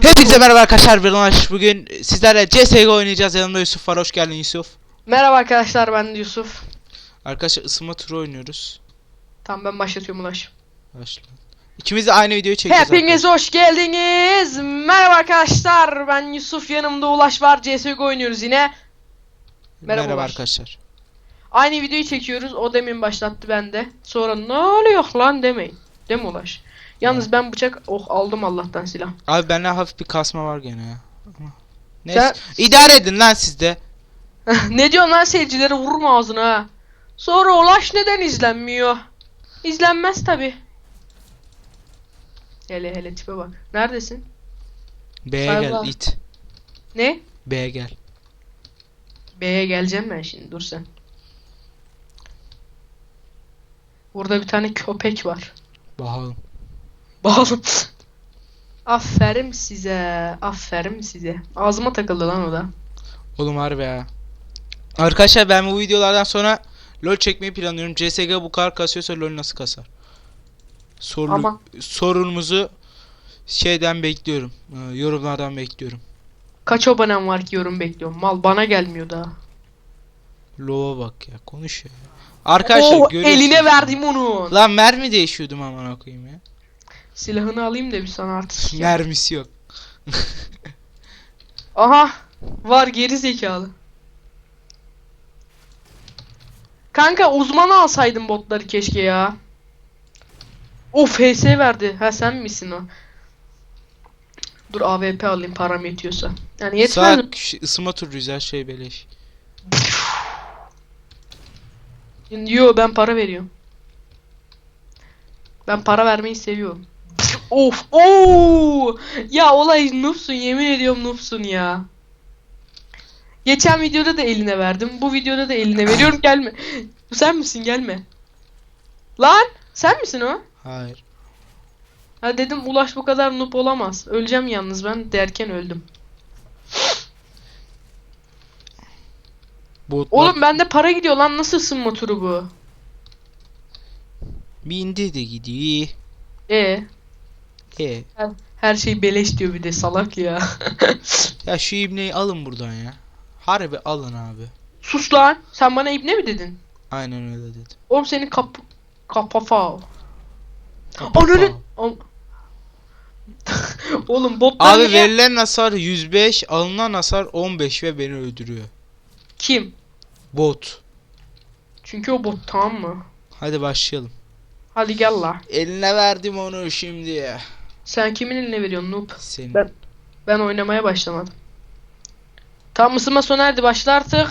Hepinize merhaba arkadaşlar ben Ulaş. Bugün sizlerle CSGO oynayacağız. Yanımda Yusuf var. Hoş geldin Yusuf. Merhaba arkadaşlar ben Yusuf. Arkadaşlar ısınma turu oynuyoruz. Tamam ben başlatıyorum Ulaş. Başla. İkimiz de aynı videoyu çekeceğiz. Hepiniz hoş geldiniz. Merhaba arkadaşlar ben Yusuf yanımda Ulaş var. CSGO oynuyoruz yine. Merhaba Merhaba Ulaş. arkadaşlar. Aynı videoyu çekiyoruz. O demin başlattı ben de. Sonra ne oluyor lan demeyin. Değil mi Ulaş? Yalnız ben bıçak oh aldım Allah'tan silah. Abi bende hafif bir kasma var gene ya. Ama Neyse. Sen- İdare edin lan siz de. ne diyorsun lan seyircileri vurma ağzına ha. Sonra Ulaş neden izlenmiyor? İzlenmez tabi. Hele hele tipe bak. Neredesin? B'ye gel it. Ne? B'ye gel. B'ye geleceğim ben şimdi dur sen. Burada bir tane köpek var. Bakalım. Bağlı. aferin size. Aferin size. Ağzıma takıldı lan o da. Oğlum harbi ya. Arkadaşlar ben bu videolardan sonra LoL çekmeyi planlıyorum. CSGO bu kadar kasıyorsa LoL nasıl kasar? Sorulu, Ama- sorunumuzu şeyden bekliyorum. Ee, Yorumlardan bekliyorum. Kaç abonem var ki yorum bekliyorum. Mal bana gelmiyor daha. Lova bak ya konuşuyor ya. Arkadaşlar Oo, eline verdim onu. Lan mermi değişiyordum aman koyayım ya. Silahını alayım da bir sana artık. Mermisi yok. Aha. Var geri zekalı. Kanka uzmanı alsaydın botları keşke ya. Of HS verdi. Ha sen misin o? Dur AWP alayım param yetiyorsa. Yani yetmez mi? Saat şey, ısınma turuyuz her şey beleş. Yo ben para veriyorum. Ben para vermeyi seviyorum. Of oo ya olay noobsun yemin ediyorum noobsun ya. Geçen videoda da eline verdim. Bu videoda da eline veriyorum gelme. Bu sen misin gelme. Lan sen misin o? Hayır. Ha dedim Ulaş bu kadar noob olamaz. Öleceğim yalnız ben derken öldüm. Botlar Oğlum bende para gidiyor lan nasıl ısınma turu bu? bindi de gidiyor. E E. her şey beleş diyor bir de salak ya. Ya şu ibneyi alın buradan ya. Harbi alın abi. Sus lan. Sen bana ibne mi dedin? Aynen öyle dedim. Oğlum senin kap kapafa. Ananı. Oğlum botlar Abi niye- verilen hasar 105, alınan hasar 15 ve beni öldürüyor. Kim? Bot. Çünkü o bot tamam mı? Hadi başlayalım. Hadi gel la. Eline verdim onu şimdi. Sen kimin eline veriyorsun noob? Senin. Ben- Ben oynamaya başlamadım. Tam ısınma sona erdi başla artık.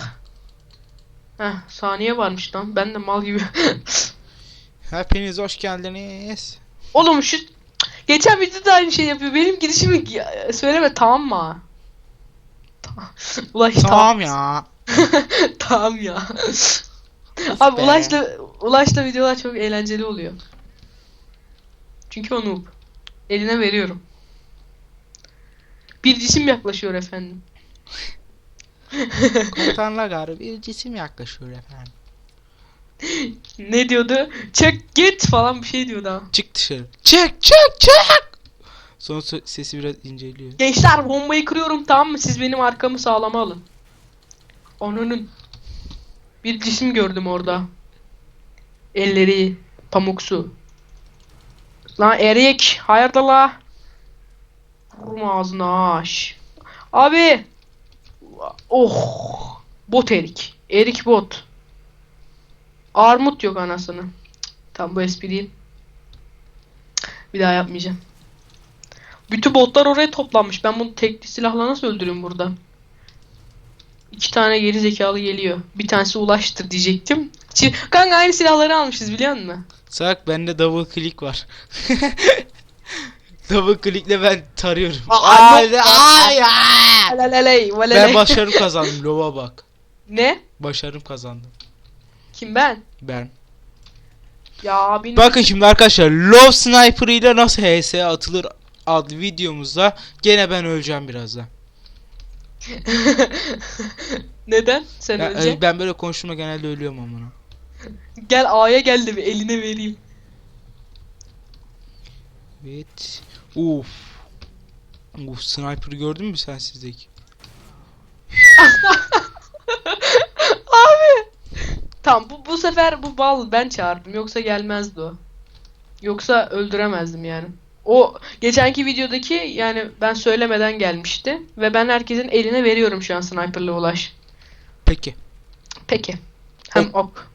Heh saniye varmış lan. Ben de mal gibi. Hepiniz hoş geldiniz. Oğlum şu geçen videoda aynı şey yapıyor. Benim girişimi ya- söyleme tamam mı? Tamam. Ulaş tamam. Tamam ya. tamam ya. Abi be. Ulaş'la Ulaş'la videolar çok eğlenceli oluyor. Çünkü o noob. Eline veriyorum. Bir cisim yaklaşıyor efendim. Komutanla garı bir cisim yaklaşıyor efendim. Ne diyordu? Çek git falan bir şey diyordu ha. Çık dışarı. Çık çık çık. Sonra so- sesi biraz inceliyor. Gençler bombayı kırıyorum tamam mı? Siz benim arkamı sağlama alın. Onun bir cisim gördüm orada. Elleri pamuksu. Lan erik hayırdır la? Vurma ağzına aş. Abi. Oh. Bot erik. Erik bot. Armut yok anasını. Tam bu espriyi. Cık, Bir daha yapmayacağım. Bütün botlar oraya toplanmış. Ben bunu tekli silahla nasıl öldürürüm burada? İki tane geri zekalı geliyor. Bir tanesi ulaştır diyecektim. Kanka aynı silahları almışız biliyor musun? Sak bende double click var. double clickle ben tarıyorum. Ay, ay, ay. Ben başarım kazandım. Lova bak. Ne? Başarım kazandım. Kim ben? Ben. Ya abinin... Bakın şimdi arkadaşlar Love Sniper ile nasıl HS atılır adlı videomuzda gene ben öleceğim birazdan. Neden? Sen Ya, önce. e, ben böyle konuştuğumda genelde ölüyorum amına. Gel A'ya gel de bir eline vereyim. Evet. Uf. Uf sniper'ı gördün mü sen sizdeki? Abi. Tamam bu, bu sefer bu bal ben çağırdım. Yoksa gelmezdi o. Yoksa öldüremezdim yani. O geçenki videodaki yani ben söylemeden gelmişti. Ve ben herkesin eline veriyorum şu an sniper'la ulaş. Peki. Peki. Hem ok. Ok.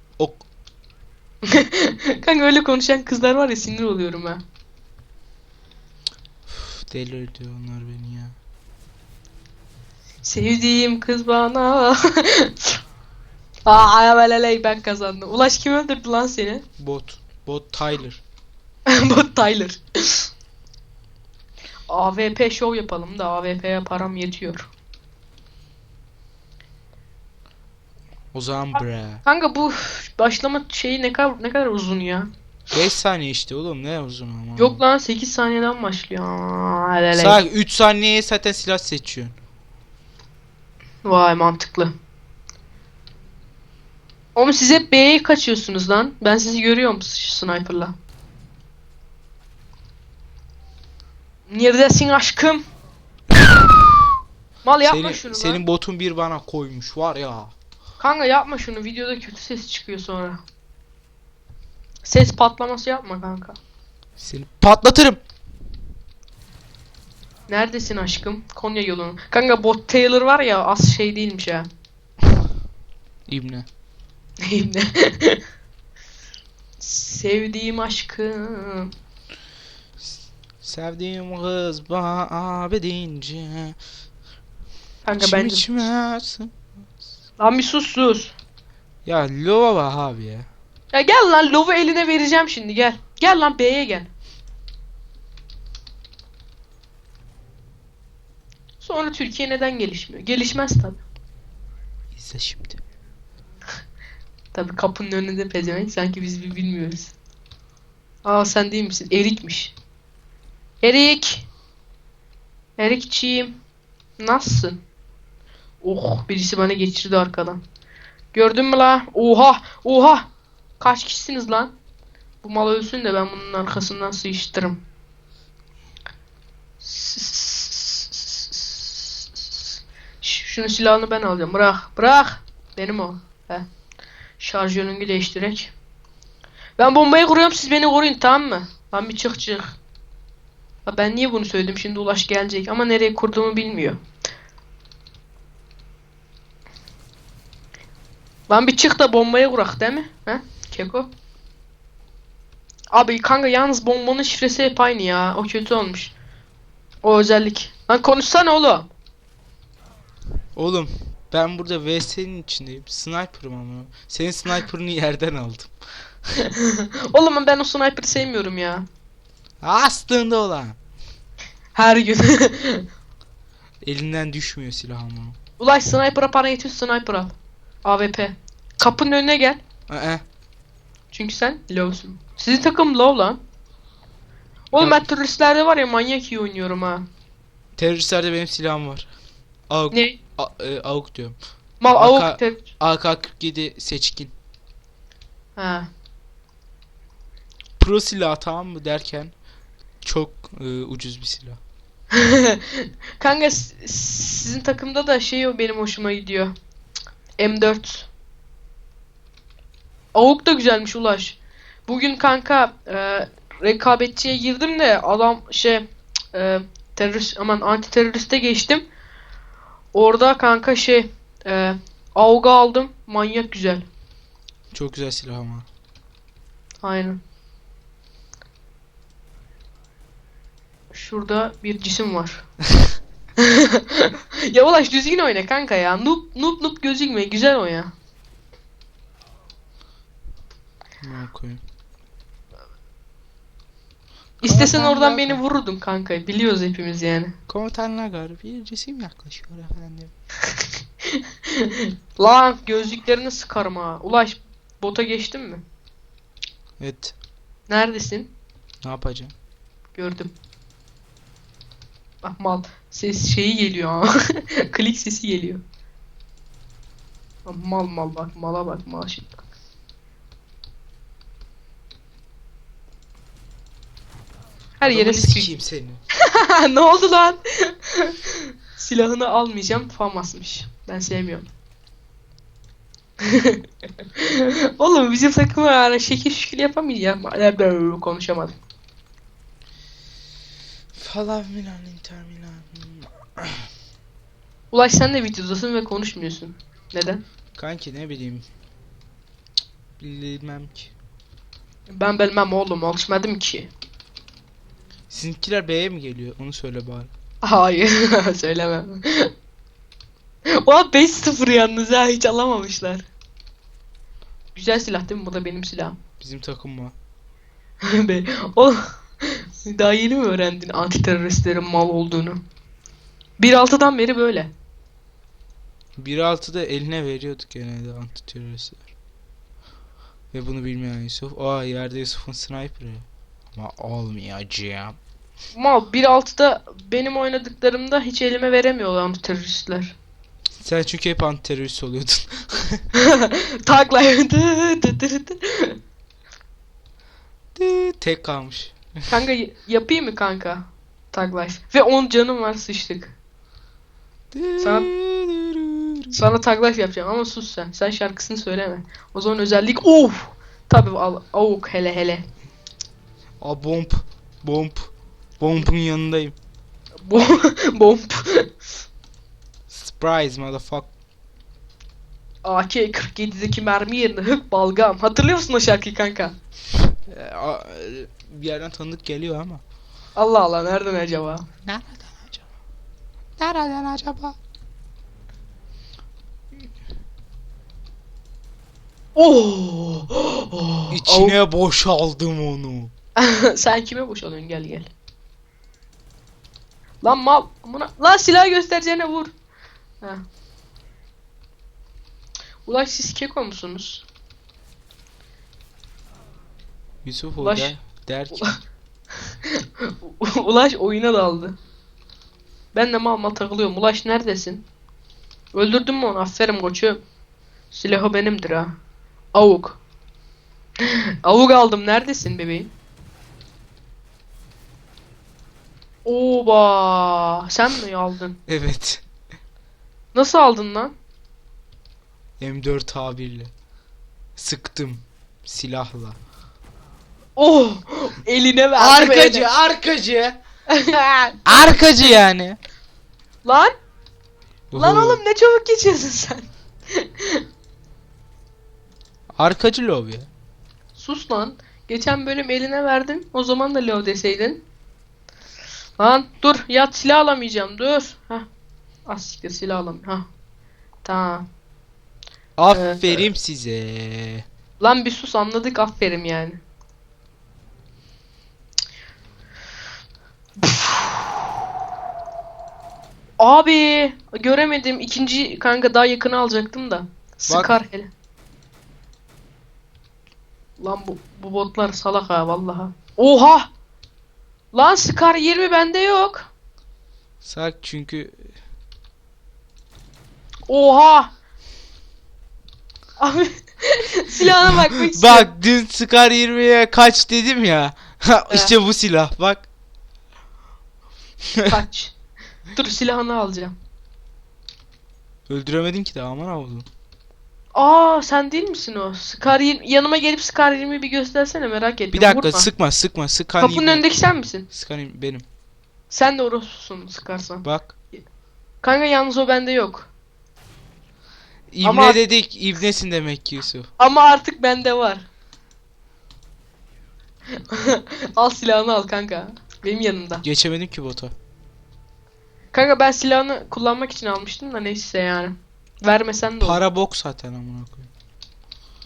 Kanka öyle konuşan kızlar var ya sinir oluyorum ha. Üf, deli ediyor onlar beni ya. Sevdiğim kız bana. Aa ayabeleley ben kazandım. Ulaş kim öldürdü lan seni? Bot. Bot Tyler. Bot Tyler. AVP show yapalım da AVP'ye param yetiyor. O zaman bre. Kanka bu başlama şeyi ne kadar ne kadar uzun ya? 5 saniye işte oğlum ne uzun ama. Yok lan 8 saniyeden başlıyor. Sadece 3 saniyeye zaten silah seçiyorsun. Vay mantıklı. Oğlum siz hep B'ye kaçıyorsunuz lan. Ben sizi görüyorum s- sniper'la. Neredesin aşkım? Mal yapma senin, şunu lan. senin botun bir bana koymuş var ya. Kanka yapma şunu. Videoda kötü ses çıkıyor sonra. Ses patlaması yapma kanka. Seni patlatırım. Neredesin aşkım? Konya yolunu. Kanka bot Taylor var ya az şey değilmiş ha. İbne. Neyim ne? Sevdiğim aşkım. Sevdiğim kız bana abi deyince. Kanka bence... içmez. Lan bir sus sus. Ya lova bak abi ya. Ya gel lan Lov'u eline vereceğim şimdi gel. Gel lan B'ye gel. Sonra Türkiye neden gelişmiyor? Gelişmez tabi. İzle şimdi. Tabi kapının önünde pezevenk sanki biz bir bilmiyoruz. Aa sen değil misin? Erik'miş. Erik. Erikçiğim. Nasılsın? Oh birisi bana geçirdi arkadan. Gördün mü la? Oha! Oha! Kaç kişisiniz lan? Bu mal ölsün de ben bunun arkasından sıçtırım. Şunun silahını ben alacağım. Bırak. Bırak. Benim o. He. Şarjörünü değiştirek. Ben bombayı kuruyorum siz beni koruyun tamam mı? Lan bir çık çık. Ben niye bunu söyledim şimdi Ulaş gelecek ama nereye kurduğumu bilmiyor. Lan bir çık da bombayı kurak değil mi? He? Keko. Abi kanka yalnız bombanın şifresi hep aynı ya. O kötü olmuş. O özellik. Lan konuşsana oğlum. Oğlum ben burada VS'nin içindeyim. Sniper'ım ama. Senin sniper'ını yerden aldım. Oğlum ben o sniper'ı sevmiyorum ya. Aslında olan. Her gün. Elinden düşmüyor silah ama. Ulaş sniper'a para yetiyor sniper al. AWP. Kapının önüne gel. Ee, Çünkü sen low'sun. Sizin takım low lan. Oğlum ben teröristlerde var ya manyak iyi oynuyorum ha. teröristlerde benim silahım var. AUK, Ne? A, e, AUK diyorum. Mal Aka- avuk ter... AK-47 seçkin. Ha. Pro silah tamam mı derken çok e, ucuz bir silah. Kanka sizin takımda da şey o benim hoşuma gidiyor. M4. Avuk da güzelmiş Ulaş. Bugün kanka e, rekabetçiye girdim de adam şey e, terörist aman anti teröriste geçtim. Orada kanka şey e, Avuk'u aldım. Manyak güzel. Çok güzel silah ama. Aynen. Şurada bir cisim var. ya ulaş düzgün oyna kanka ya. Noob noob noob gözükme. Güzel oyna. Ne koyayım. İstesen oradan beni vururdun kanka. Biliyoruz hepimiz yani. Komutanlar gar bir cisim yaklaşıyor efendim. Lan gözlüklerini sıkarım ha. Ulaş bota geçtin mi? Evet. Neredesin? Ne yapacağım? Gördüm. Bak mal. Ses şeyi geliyor. Klik sesi geliyor. Mal mal bak mala bak mal bak. Her yere sikeyim seni. ne oldu lan? Silahını almayacağım. Famasmış. Ben sevmiyorum. Oğlum bizim takıma şekil şükür yapamayacağım. Konuşamadım. Falan filan inter Milan. Ulaş sen de videodasın ve konuşmuyorsun. Neden? Kanki ne bileyim. Bilmem ki. Ben bilmem oğlum alışmadım ki. Sizinkiler B'ye mi geliyor? Onu söyle bari. Hayır söylemem. Oha 5-0 yalnız ha hiç alamamışlar. Güzel silah değil mi? Bu da benim silahım. Bizim takım mı? Oğlum daha yeni mi öğrendin anti teröristlerin mal olduğunu? 1.6'dan beri böyle. 1.6'da eline veriyorduk genelde antiteröristler. Ve bunu bilmeyen Yusuf. Aa yerde Yusuf'un sniper'ı. Ama olmayacağım. Mal 1.6'da benim oynadıklarımda hiç elime veremiyorlar anti teröristler. Sen çünkü hep antiterörist oluyordun. Takla. Tek kalmış. Kanka yapayım mı kanka? Life. Ve 10 canım var sıçtık. Sana- Sana life yapacağım ama sus sen. Sen şarkısını söyleme. O zaman özellik of. Tabii al avuk hele hele. Aa bomb. Bomb. Bomb'un yanındayım. Bom bomb. Surprise motherfucker. AK-47'deki mermi yerine hık balgam. Hatırlıyor musun o şarkıyı kanka? Bir yerden tanıdık geliyor ama. Allah Allah nereden acaba? Nereden acaba? Nereden acaba? Oh! oh. İçine boşaldım onu. Sen kime boşalıyorsun gel gel. Lan mal. Buna... Lan silah göstereceğine vur. Ha. Ulaş siz keko musunuz? Yusuf Ulaş- orada der ki Ulaş oyuna daldı. Ben de mal mal takılıyorum. Ulaş neredesin? Öldürdün mü onu? Aferin koçum. Silahı benimdir ha. Avuk. Avuk aldım. Neredesin bebeğim? Oba! Sen mi aldın? evet. Nasıl aldın lan? M4 tabirle. Sıktım. Silahla. Oh! Eline verdim. Arkacı, arkacı. Arkacı yani. lan! Lan oğlum ne çabuk geçiyorsun sen. Arkacı lob ya. Sus lan. Geçen bölüm eline verdin. O zaman da Leo deseydin. Lan dur yat silah alamayacağım dur. Hah. Az siktir silah alamıyorum. Hah. Tamam. Aferin size. Lan bir sus anladık aferin yani. Abi göremedim. İkinci kanka daha yakını alacaktım da. Sıkar hele. Lan bu bu botlar salak ha vallahi. Oha! Lan Scar 20 bende yok. Sak çünkü Oha! Abi silahına bakmak istiyorum. Bak dün Scar 20'ye kaç dedim ya. işte bu silah bak. Kaç. Dur silahını alacağım. Öldüremedin ki daha aman oğlum. Aa sen değil misin o? Scar 20 yanıma gelip Scar 20'yi bir göstersene merak ettim. Bir dakika Vurma. sıkma sıkma Scar Kapının 20. önündeki sen misin? Scar 20 benim. Sen de orospusun sıkarsan. Bak. Kanka yalnız o bende yok. İbne Ama- dedik. İbnesin demek ki Yusuf. Ama artık bende var. al silahını al kanka. Benim yanımda. Geçemedim ki bota. Kanka ben silahını kullanmak için almıştım da neyse yani. Vermesen de olur. Para bok zaten amına koyayım.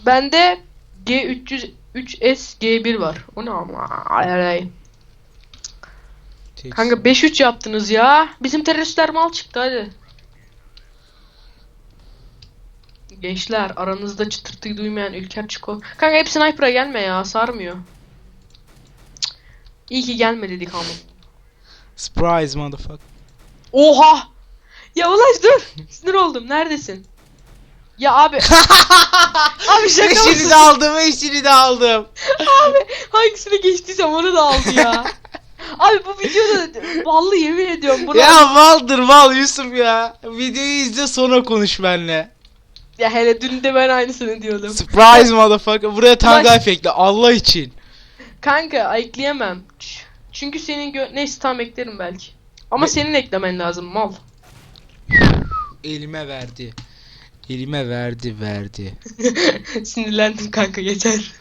Bende G300 3S G1 var. O ne ama? Ay, ay, ay. Tek- Kanka 5-3 yaptınız ya. Bizim teröristler mal çıktı hadi. Gençler aranızda çıtırtıyı duymayan Ülker Çiko. Kanka hep sniper'a gelme ya sarmıyor. Cık. İyi ki gelme dedik ama. Surprise motherfucker. Oha! Ya Ulaş dur. Sinir oldum. Neredesin? Ya abi. abi şaka mısın? de aldım, eşini de aldım. Abi hangisini geçtiysem onu da aldı ya. Abi bu videoda vallahi yemin ediyorum bunu Ya maldır mal Yusuf ya. Videoyu izle sonra konuş benimle. ya hele dün de ben aynısını diyordum. Surprise motherfucker. Buraya tanga efekti Allah için. Kanka ayıklayamam. Çünkü senin gö neyse tam eklerim belki. Ama senin eklemen lazım mal. Elime verdi. Elime verdi verdi. Sinirlendim kanka yeter.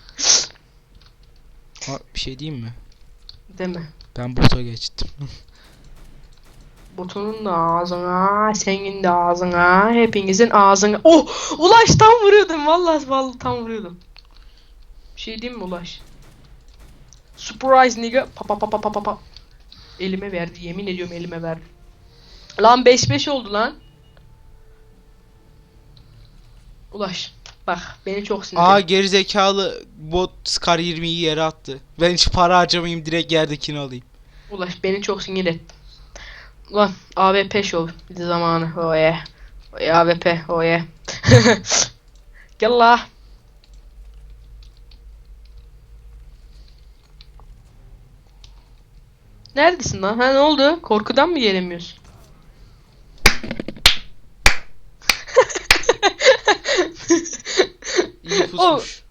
Ha, bir şey diyeyim mi? Deme. Ben bota geçtim. Botunun da ağzına, senin de ağzına, hepinizin ağzına. Oh! Ulaş tam vuruyordum vallahi vallahi tam vuruyordum. Bir şey diyeyim mi Ulaş? Surprise nigga. Pa pa pa pa pa pa. Elime verdi yemin ediyorum elime verdi. Lan 5-5 oldu lan. Ulaş bak beni çok sinirli. Aa gerizekalı bot Scar 20'yi yere attı. Ben hiç para harcamayayım direkt yerdekini alayım. Ulaş beni çok sinir etti. Ulan AWP de zamanı. Yeah. Oh yeah, AWP yeah. Gel la. Neredesin lan? Ha ne oldu? Korkudan mı gelemiyorsun? İyi pusmuş.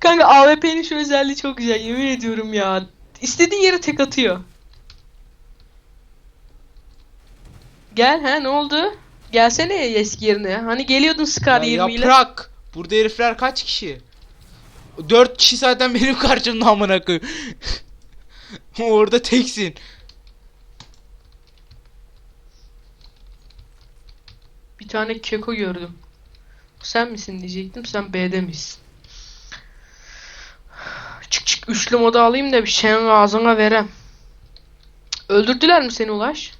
Kanka AWP'nin şu özelliği çok güzel yemin ediyorum ya. İstediğin yere tek atıyor. Gel ha ne oldu? Gelsene eski yerine. Hani geliyordun Scar Ya 20 ile. yaprak. Burada herifler kaç kişi? 4 kişi zaten benim karşımda amına koyayım. Orada teksin. Bir tane keko gördüm. Sen misin diyecektim. Sen B'de misin? Çık çık üçlü moda alayım da bir şeyin ağzına verem. Öldürdüler mi seni Ulaş?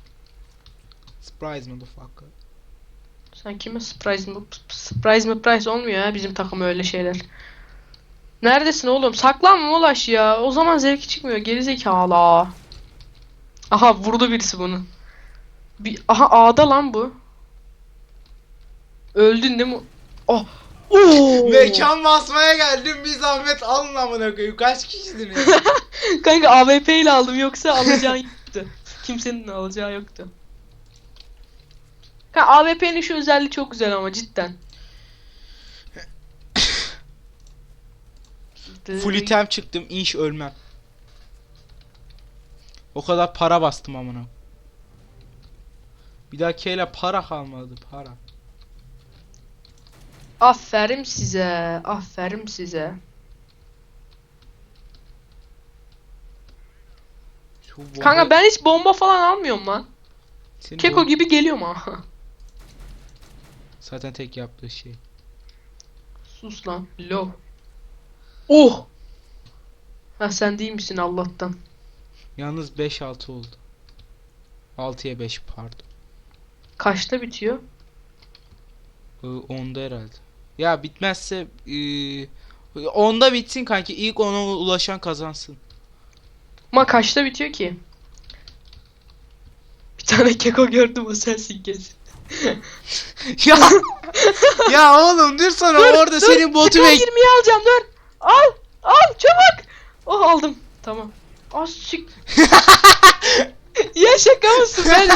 Surprise motherfucker. Sen kime surprise mı surprise mı prize olmuyor ya bizim takım öyle şeyler. Neredesin oğlum? Saklanma Ulaş ya. O zaman zevki çıkmıyor. Geri zekalı. Aha vurdu birisi bunu. Bir, aha A'da lan bu. Öldün değil mi? Oh. Oo. Mekan basmaya geldim bir zahmet alın amına koyayım. Kaç kişisiniz? Kanka AWP ile aldım yoksa alacağın yoktu. Kimsenin alacağı yoktu. AWP'nin şu özelliği çok güzel ama cidden. Full item çıktım inş ölmem. O kadar para bastım amına. Bir daha keyle para kalmadı para. Aferin size. Aferin size. Bomba- Kanka ben hiç bomba falan almıyorum lan. Senin Keko gibi geliyorum ha. Zaten tek yaptığı şey. Sus lan. Low. Oh. Ha sen değil misin Allah'tan? Yalnız 5-6 oldu. 6'ya 5 pardon. Kaçta bitiyor? Ee, onda herhalde. Ya bitmezse ee, onda bitsin kanki. İlk ona ulaşan kazansın. Ama kaçta bitiyor ki? Bir tane keko gördüm o sensin kesin. ya ya oğlum dur sana orada senin botu bek. 20'yi alacağım dur. Al. Al çabuk. Oh aldım. Tamam. Az çık. ya şaka mısın? Ben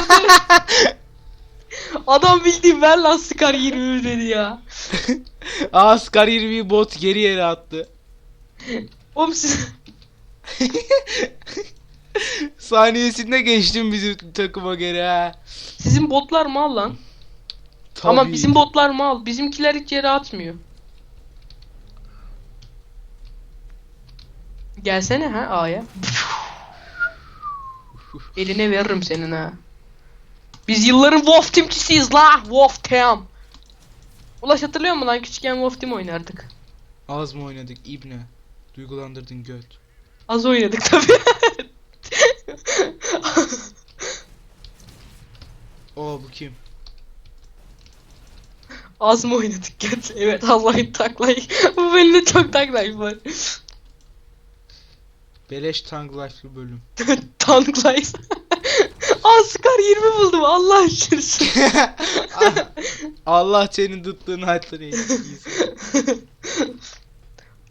Adam bildiğin ver lan Scar 20 dedi ya. Aa Scar 20'yi bot geri yere attı. Oğlum siz... Saniyesinde geçtim bizim takıma geri ha. Sizin botlar mal lan. Ama Tabii. bizim botlar mal. Bizimkiler hiç yere atmıyor. Gelsene ha A'ya. Eline veririm senin ha. Biz yılların Wolf Team'çisiyiz la. Wolf Team. Ulaş hatırlıyor musun lan küçükken Wolf Team oynardık. Az mı oynadık ibne? Duygulandırdın göt. Az oynadık tabii. Oo bu kim? Az mı oynadık gerçi? Evet Allah'ın taklayı. Bu bölümde çok taklayı var. Beleş Tang Life'lı bölüm. Tanklayız. Aa Scar 20 buldum Allah aşkına. Allah senin dıttığını hatırlayın.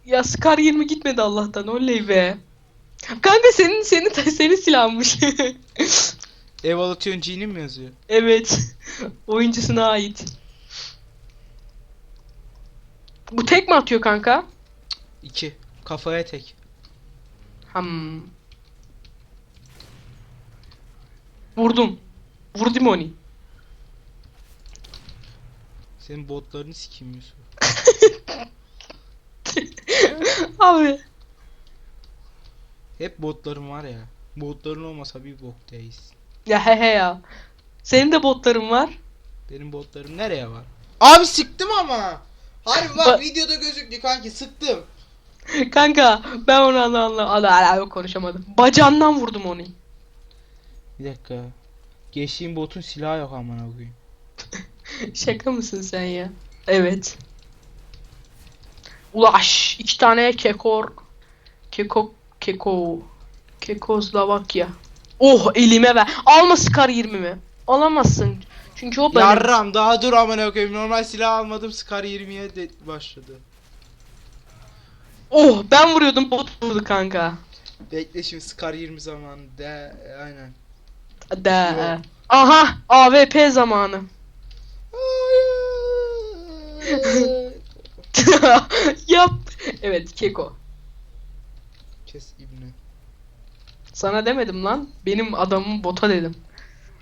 ya Scar 20 gitmedi Allah'tan oley be. Kanka senin senin senin silahmış. Evolution G'nin mi yazıyor? evet. Oyuncusuna ait. Bu tek mi atıyor kanka? 2. Kafaya tek. Hmm. Vurdum. Vurdum onu. Senin botlarını sikeyim Yusuf. Abi. Hep botlarım var ya. Botların olmasa bir bok değilsin. Ya he he ya. Senin de botların var. Benim botlarım nereye var? Abi sıktım ama. Harbi bak Ba- videoda gözüktü kanki sıktım. Kanka ben onu anla anla anla anla konuşamadım. Bacağından vurdum onu. Bir dakika. Geçtiğim botun silahı yok amına koyayım. Şaka mısın sen ya? Evet. Ulaş iki tane kekor keko keko Kekoslovakya. Oh elime ver. Alma Scar 20 mi? Alamazsın. Çünkü o benim. Yarram daha dur amına koyayım. Normal silah almadım. Scar 20'ye de başladı. Oh ben vuruyordum bot vurdu kanka. Bekle şimdi Scar 20 zamanı de aynen. De. Yok. Aha AWP zamanı. Yap. Evet Keko. Kes ibne. Sana demedim lan. Benim adamım bota dedim.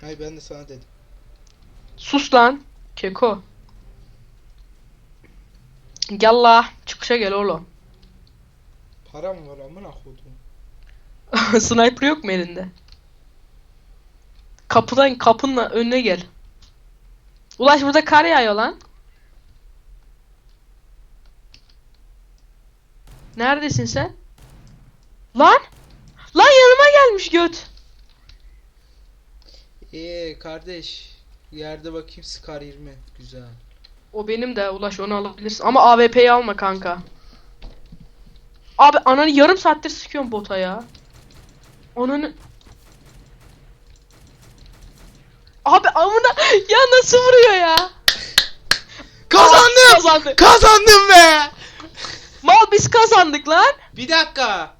Hayır ben de sana dedim. Sus lan. Keko. Gel la. Çıkışa gel oğlum. Para mı var amına koydum. Sniper yok mu elinde? Kapıdan kapının önüne gel. Ulaş burada kar yağıyor lan. Neredesin sen? Lan! Lan yanıma gelmiş göt. Eee kardeş. Yerde bakayım Scar 20. Güzel. O benim de Ulaş onu alabilirsin. Ama AWP'yi alma kanka. Abi ananı yarım saattir sıkıyorum bota ya. Ananı... Abi amına ya nasıl vuruyor ya? Kazandım! Kazandı. Kazandım be! Mal biz kazandık lan. Bir dakika.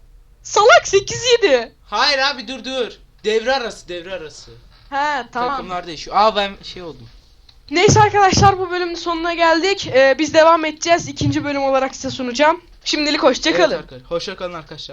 Salak 8-7. Hayır abi dur dur. Devre arası devre arası. He tamam. Takımlar değişiyor. Aa ben şey oldum. Neyse arkadaşlar bu bölümün sonuna geldik. Ee, biz devam edeceğiz. İkinci bölüm olarak size sunacağım. Şimdilik hoşçakalın. Evet, arkadaşlar. Hoşça kalın arkadaşlar.